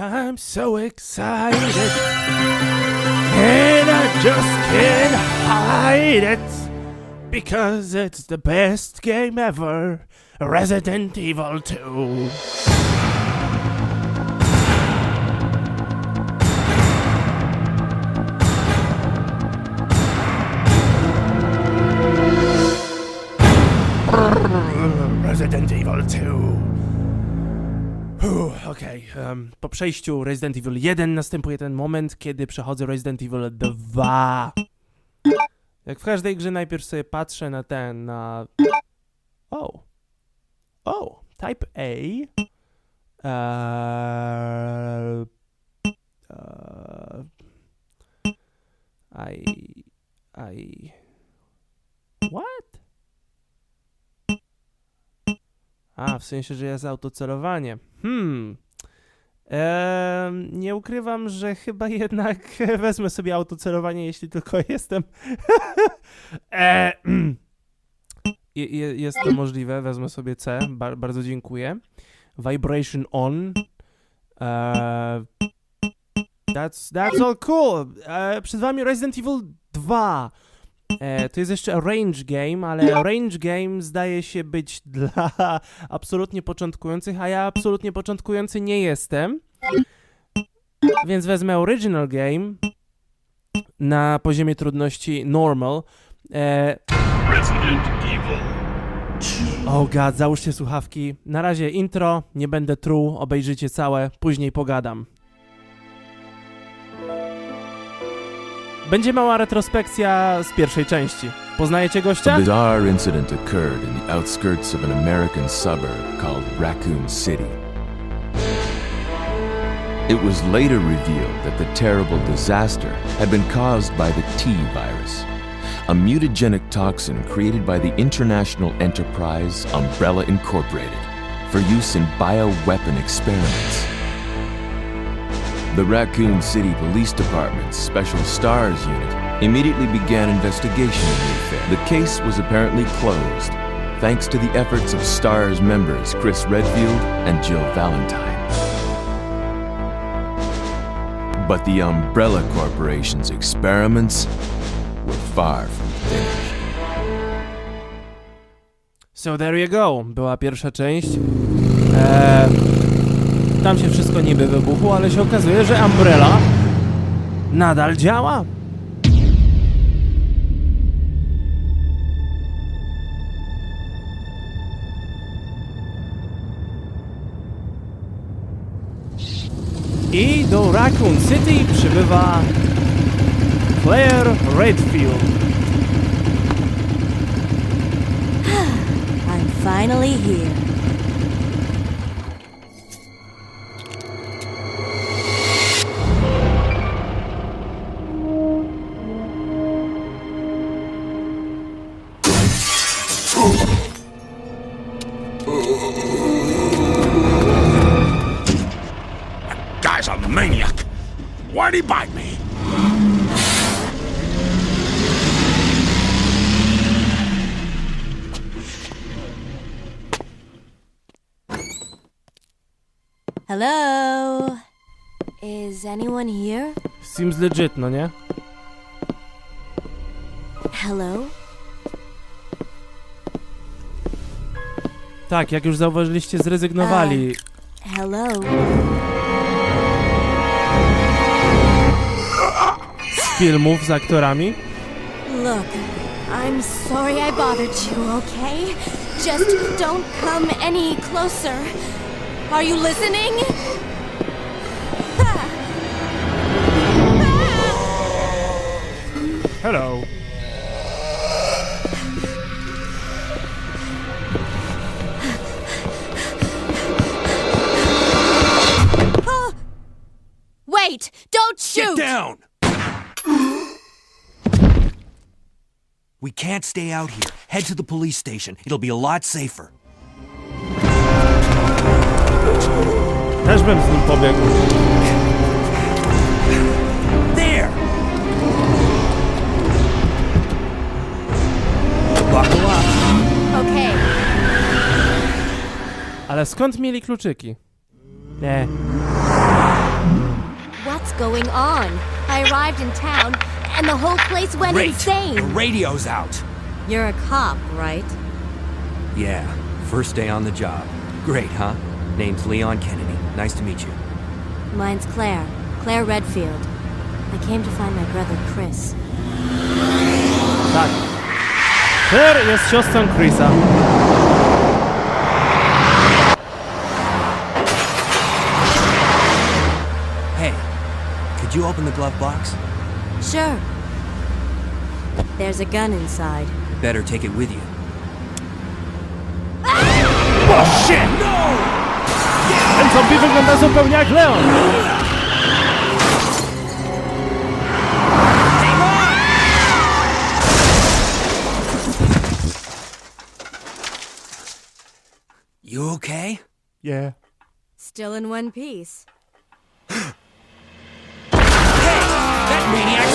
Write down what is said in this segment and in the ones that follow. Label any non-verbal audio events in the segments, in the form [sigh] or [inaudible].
I'm so excited. And I just can't hide it. Because it's the best game ever. Resident Evil 2. Resident Evil 2. Uff, Okej, po przejściu Resident Evil 1 następuje ten moment, kiedy przechodzę Resident Evil 2. Jak w każdej grze najpierw sobie patrzę na ten, na... O. O, Type A. Eee... Eee... I... I... What? A, w sensie, że jest autocelowanie. Hmm. Eee, nie ukrywam, że chyba [laughs] jednak wezmę sobie autocelowanie, jeśli tylko [laughs] jestem. eee, [clears throat] je, je, jest to możliwe, wezmę sobie C. Bar, bardzo dziękuję. Vibration on. Eee, that's, that's all cool. Eee, przed wami Resident Evil 2. E, to jest jeszcze range game, ale range game zdaje się być [laughs] dla absolutnie początkujących, a ja absolutnie początkujący nie jestem. Więc wezmę original game na poziomie trudności normal. E, Resident Evil. oh god, załóżcie słuchawki. Na razie intro, nie będę truł, obejrzyjcie całe, później pogadam. Będzie mała retrospekcja z pierwszej części. Poznajecie A gościa? bizarre incident occurred in the outskirts of an American suburb called Raccoon City. It was later revealed that the terrible disaster had been caused by the T virus, a mutagenic toxin created by the international enterprise Umbrella Incorporated for use in bioweapon experiments. The Raccoon City Police Department's Special Stars Unit immediately began investigation of the affair. The case was apparently closed, thanks to the efforts of STARS members Chris Redfield and Jill Valentine. But the Umbrella Corporation's experiments were far from finished. So there you go. Była pierwsza część. Eee, tam się wszystko niby wybuchło, ale się okazuje, że Umbrella nadal działa. I do Raccoon City przybywa Claire Redfield. [sighs] I'm finally here. He bite me? Hello? Is anyone here? Seems legit, no nie? Hello? Tak, jak już zauważyliście, zrezygnowali. Hello? Filmów z aktorami. Look, I'm sorry I bothered you, okay? Just don't come any closer. Are you listening? Hello. [gasps] Wait! Don't shoot! Get Down! We can't stay out here. Head to the police station. It'll be a lot safer. Też bym z nim pobiegł. There! Buckle up. Okay, Ale skąd mieli kluczyki? Nie. What's going on? I arrived in town, and the whole place went Great. insane. The radio's out. You're a cop, right? Yeah, first day on the job. Great, huh? Name's Leon Kennedy. Nice to meet you. Mine's Claire. Claire Redfield. I came to find my brother Chris. Tak. Claire jest siostrą Chrisa. Hey, could you open the glove box? Sure. There's a gun inside. Better take it with you. Oh shit! Ten zombie wygląda zupełnie jak Leon. You okay? Yeah. Still in one piece. [gasps] Hey, that maniac's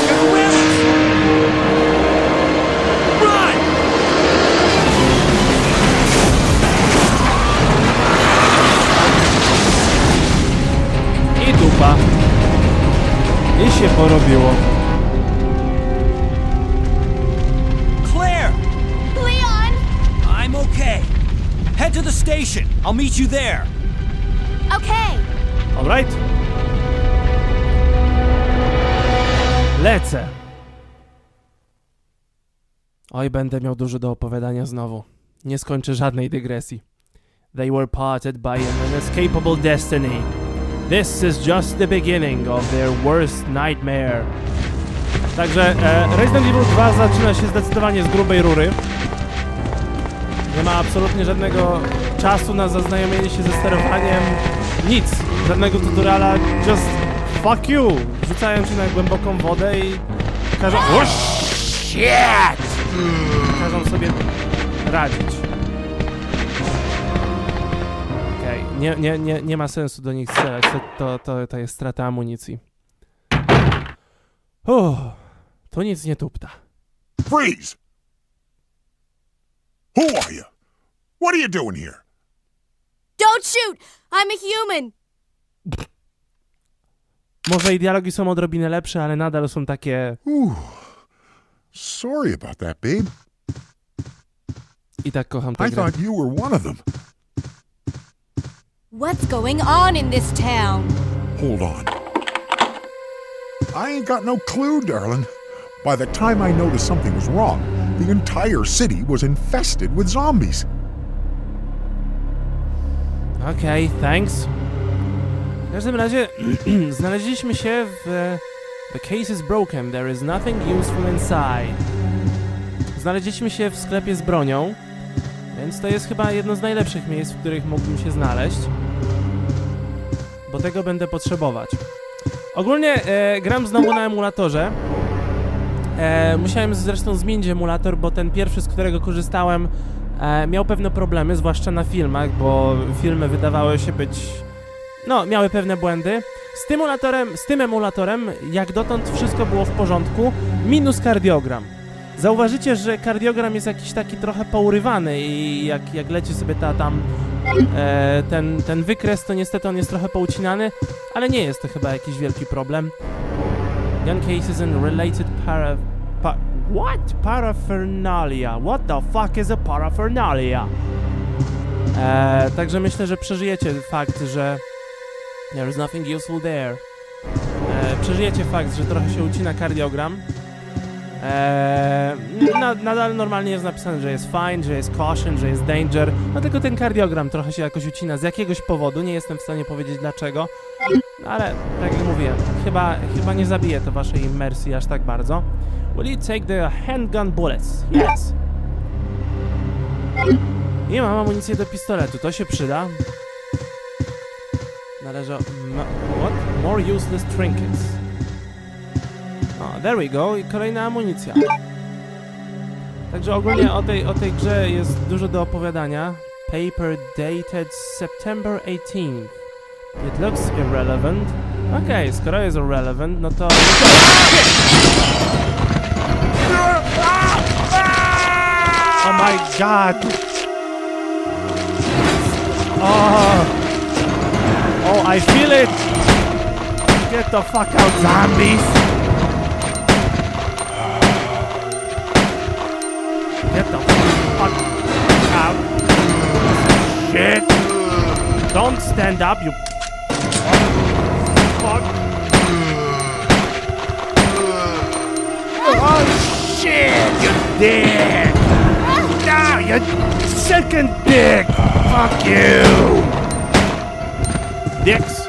się porobiło. Claire! Leon! I'm okay. Head to the station. I'll meet you there. Okay. Alright. Lecę. Oj, będę miał dużo do opowiadania znowu. Nie skończę żadnej dygresji. They were parted by an inescapable destiny. This is just the beginning of their worst nightmare. Także e, Resident Evil 2 zaczyna się zdecydowanie z grubej rury. Nie ma absolutnie żadnego czasu na zaznajomienie się ze sterowaniem. Nic. Żadnego tutoriala. Just fuck you. Rzucają cię na głęboką wodę i każą... Oh, shit! Każą sobie radzić. Nie, nie, nie, nie ma sensu do nich strzelać. To, to, to, to jest strata amunicji. Uff, to nic nie tupta. Freeze! Who are you? What are you doing here? Don't shoot! I'm a human! Może i dialogi są odrobinę lepsze, ale nadal są takie Sorry about that, babe. i tak kocham tę I grę. thought you were one of them. What's going on in this town? Hold on. I ain't got no clue, darling. By the time I noticed something was wrong, the entire city was infested with zombies. Okej, thanks. W każdym razie [clears throat] znaleźliśmy się w... e, The case is broken, there is nothing useful inside. Znaleźliśmy się w sklepie z bronią, więc to jest chyba jedno z najlepszych miejsc, w których mógłbym się znaleźć. Bo tego będę potrzebować. Ogólnie e, gram znowu na emulatorze. E, musiałem zresztą zmienić emulator, bo ten pierwszy, z którego korzystałem, e, miał pewne problemy, zwłaszcza na filmach, bo filmy wydawały się być. No, miały pewne błędy. Z tym emulatorem, z tym emulatorem, jak dotąd wszystko było w porządku, minus kardiogram. Zauważycie, że kardiogram jest jakiś taki trochę pourywany i jak, jak leci sobie ta tam e, ten, ten wykres, to niestety on jest trochę poucinany, ale nie jest to chyba jakiś wielki problem. Gun cases and related para... Pa, what? Paraphernalia. What the fuck is a paraphernalia? E, także myślę, że przeżyjecie fakt, że there is nothing useful there. E, przeżyjecie fakt, że trochę się ucina kardiogram. E, na, nadal normalnie jest napisane, że jest fine, że jest caution, że jest danger. No tylko ten kardiogram trochę się jakoś ucina z jakiegoś powodu. Nie jestem w stanie powiedzieć dlaczego. Ale tak jak mówiłem, chyba, chyba nie zabije to waszej immersji aż tak bardzo. Will you take the handgun bullets? Yes. I mam amunicję do pistoletu, to się przyda. Należy... What? More useless trinkets. There we go i kolejna amunicja. Także ogólnie o tej, o tej grze jest dużo do opowiadania. Paper dated September 18th. It looks irrelevant. Okej, skoro jest irrelevant, no to... Oh my god! Oh! Oh, I feel it! Get the fuck out, zombies! The fuck out. Shit! Don't stand up, you fuck. Oh shit, you dick! No, you second dick! Fuck you! Dicks!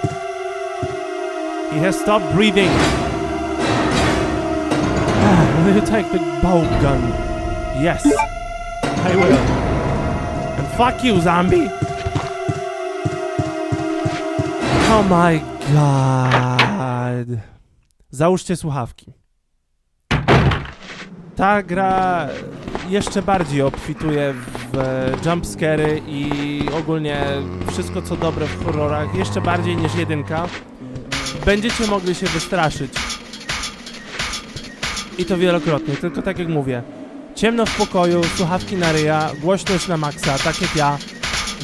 He has stopped breathing. [sighs] Will you take the bolt gun? Yes, I will. And fuck you, zombie! Oh my god. Załóżcie słuchawki. Ta gra jeszcze bardziej obfituje w e, jumpscary i ogólnie wszystko co dobre w horrorach, jeszcze bardziej niż jedynka. Będziecie mogli się wystraszyć. I to wielokrotnie, tylko tak jak mówię. Ciemno w pokoju, słuchawki na ryja, głośność na maksa, tak jak ja.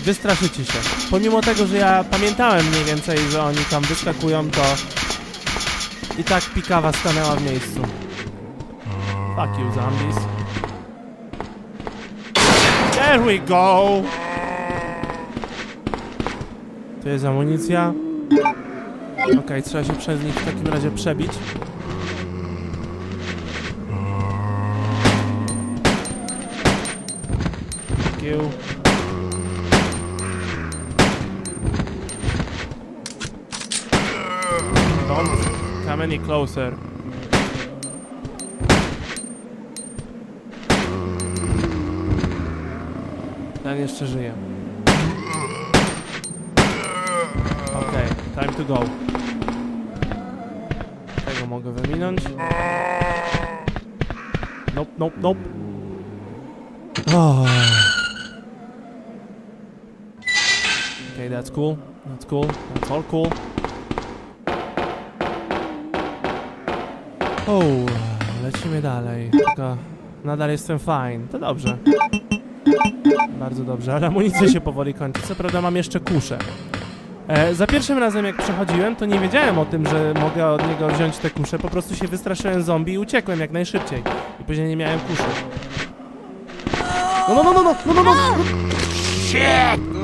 Wystraszycie się. Pomimo tego, że ja pamiętałem mniej więcej, że oni tam wyskakują, to i tak pikawa stanęła w miejscu. Fuck you, zombies. There we go! Tu jest amunicja. Okej, trzeba się przez nich w takim razie przebić. You. Don't come any closer. Ten jeszcze żyje. Okej, time to go. Tego mogę wyminąć. Nope, nope, nope. Oh. that's cool. That's cool. That's all cool. O, lecimy dalej. Nadal jestem fine. To dobrze. Bardzo dobrze, ale amunicja się powoli kończy. Co prawda mam jeszcze kuszę. E, za pierwszym razem jak przechodziłem, to nie wiedziałem o tym, że mogę od niego wziąć te kusze. Po prostu się wystraszyłem zombie i uciekłem jak najszybciej. I później nie miałem kuszy. No, no, no, no, no, no, no, no!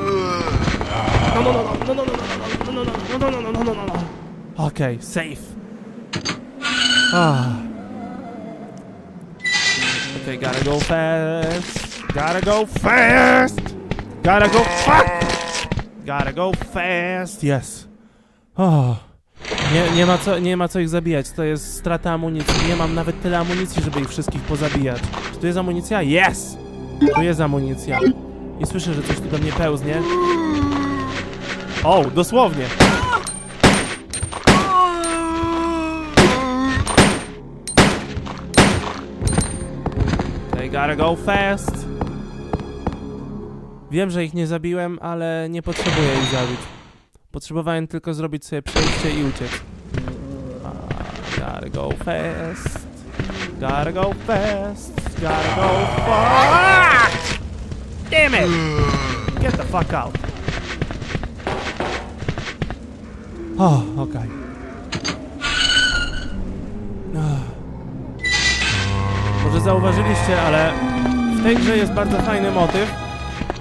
No, no, no, no, no, no, no, no, no, no, no, no, no, no, no, no. Okej, safe. Ah. Okay, gotta go fast. Gotta go fast. Gotta go fuck. Gotta go fast. Yes. Oh. Nie, nie, ma co, nie ma co ich zabijać, to jest strata amunicji. Nie mam nawet tyle amunicji, żeby ich wszystkich pozabijać. Czy tu jest amunicja? Yes! Tu jest amunicja. I słyszę, że coś tu do mnie pełznie. O, dosłownie. They gotta go fast. Wiem, że ich nie zabiłem, ale nie potrzebuję ich zabić. Potrzebowałem tylko zrobić sobie przejście i uciec. Gotta go fast. Gotta go fast. Gotta go fast. Damn it! Get the fuck out. O, okej. Może zauważyliście, ale w tej grze jest bardzo fajny motyw.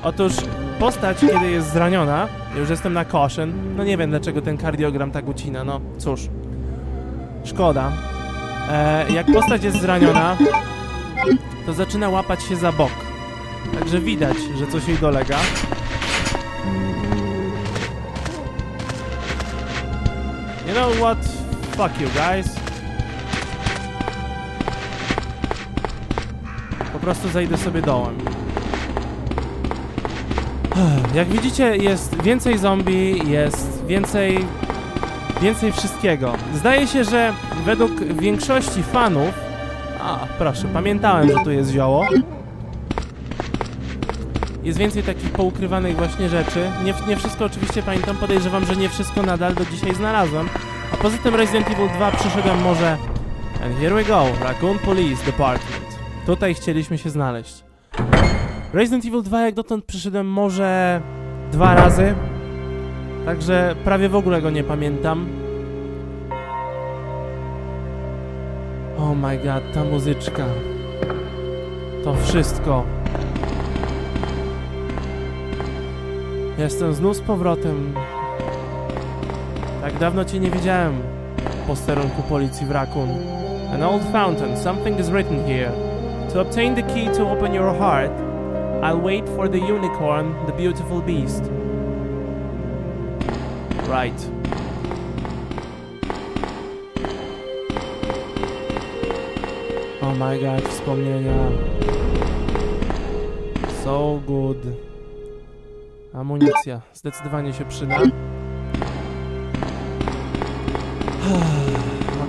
Otóż postać, kiedy jest zraniona, już jestem na caution, no nie wiem dlaczego ten kardiogram tak ucina, no cóż. Szkoda. E, jak postać jest zraniona, to zaczyna łapać się za bok. Także widać, że coś jej dolega. You know what? Fuck you guys. Po prostu zejdę sobie dołem. [sighs] Jak widzicie, jest więcej zombie, jest więcej. więcej wszystkiego. Zdaje się, że według większości fanów. A, proszę, pamiętałem, że tu jest zioło. Jest więcej takich poukrywanych właśnie rzeczy. Nie, nie wszystko oczywiście pamiętam, podejrzewam, że nie wszystko nadal do dzisiaj znalazłem. A poza tym Resident Evil 2 przyszedłem może... And here we go, Raccoon Police Department. Tutaj chcieliśmy się znaleźć. Resident Evil 2 jak dotąd przyszedłem może dwa razy. Także prawie w ogóle go nie pamiętam. Oh my god, ta muzyczka. To wszystko. Jestem znów z powrotem. Tak dawno cię nie widziałem. Posterunku policji w Raccoon. An old fountain. Something is written here. To obtain the key to open your heart, I'll wait for the unicorn, the beautiful beast. Right. Oh my god, wspomnienia. So good. Amunicja. Zdecydowanie się przyda. [sighs]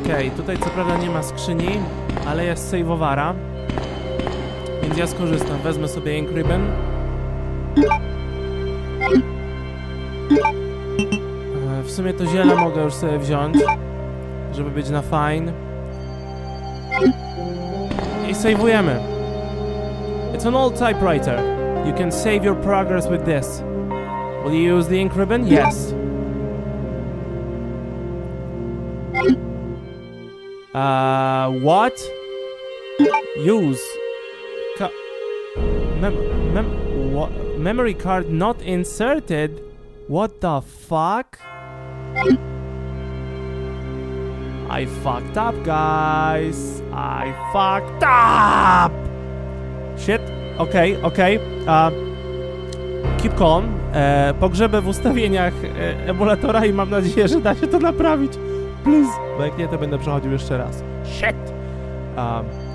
Okej, tutaj co prawda nie ma skrzyni, ale jest saveowara. Więc ja skorzystam. Wezmę sobie Ink Ribbon. E, W sumie to ziele mogę już sobie wziąć, żeby być na fine. I saveujemy. It's an old typewriter. You can save your progress with this. Will you use the ink ribbon? Yes. Uh, what? Use. Ca- mem- mem- what? Memory card not inserted? What the fuck? I fucked up, guys. I fucked up. Shit. Okay, okay. A, Keep calm. E, pogrzebę w ustawieniach e, emulatora i mam nadzieję, że da się to naprawić. Please. Bo jak nie, to będę przechodził jeszcze raz. Shit. Um,